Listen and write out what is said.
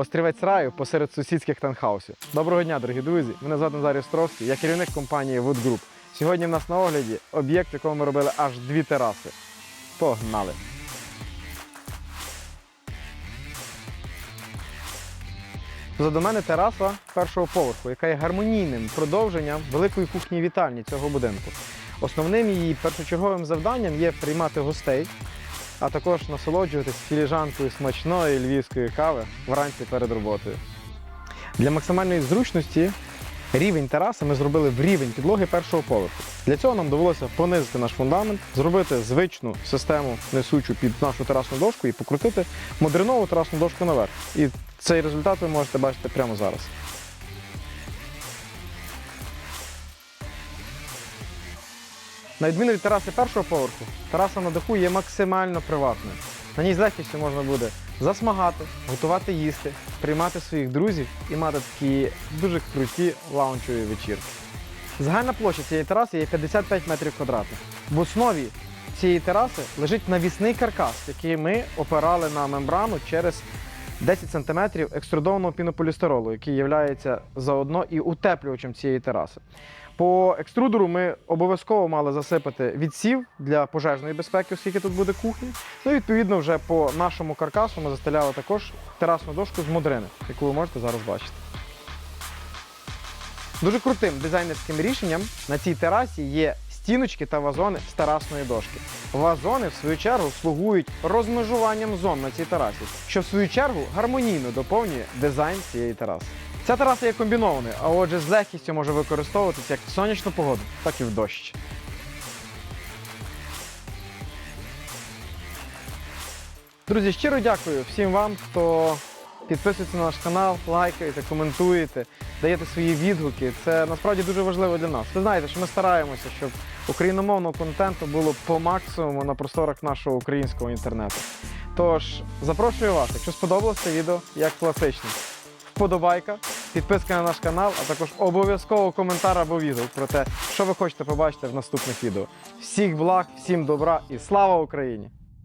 острівець раю посеред сусідських танхаусів. Доброго дня, дорогі друзі! Мене звати Назарій Островський, я керівник компанії Wood Group. Сьогодні в нас на огляді об'єкт, в якому ми робили аж дві тераси. Погнали! Позаду мене тераса першого поверху, яка є гармонійним продовженням великої кухні вітальні цього будинку. Основним її першочерговим завданням є приймати гостей, а також насолоджуватись філіжанкою смачної львівської кави вранці перед роботою. Для максимальної зручності рівень тераси ми зробили в рівень підлоги першого поверху. Для цього нам довелося понизити наш фундамент, зробити звичну систему несучу під нашу терасну дошку і покрутити модернову терасну дошку наверх. І цей результат ви можете бачити прямо зараз. На відміну від тераси першого поверху, тераса на даху є максимально приватною. На ній з легкістю можна буде засмагати, готувати їсти, приймати своїх друзів і мати такі дуже круті лаунчові вечірки. Загальна площа цієї тераси є 55 метрів квадратних. В основі цієї тераси лежить навісний каркас, який ми опирали на мембрану через 10 см екструдованого пінополістиролу, який є заодно і утеплювачем цієї тераси. По екструдеру ми обов'язково мали засипати відсів для пожежної безпеки, оскільки тут буде кухня. Ну і відповідно вже по нашому каркасу ми застеляли також терасну дошку з модрини, яку ви можете зараз бачити. Дуже крутим дизайнерським рішенням на цій терасі є стіночки та вазони з терасної дошки. Вазони, в свою чергу, слугують розмежуванням зон на цій терасі, що в свою чергу гармонійно доповнює дизайн цієї тераси. Ця тераса є комбінованою, а отже, з легкістю може використовуватися як в сонячну погоду, так і в дощ. Друзі, щиро дякую всім вам, хто підписується на наш канал, лайкаєте, коментуєте, даєте свої відгуки. Це насправді дуже важливо для нас. Ви знаєте, що ми стараємося, щоб україномовного контенту було по максимуму на просторах нашого українського інтернету. Тож запрошую вас, якщо сподобалося це відео, як класичне, вподобайка, підписка на наш канал, а також обов'язково коментар або відгук про те, що ви хочете побачити в наступних відео. Всіх благ, всім добра і слава Україні!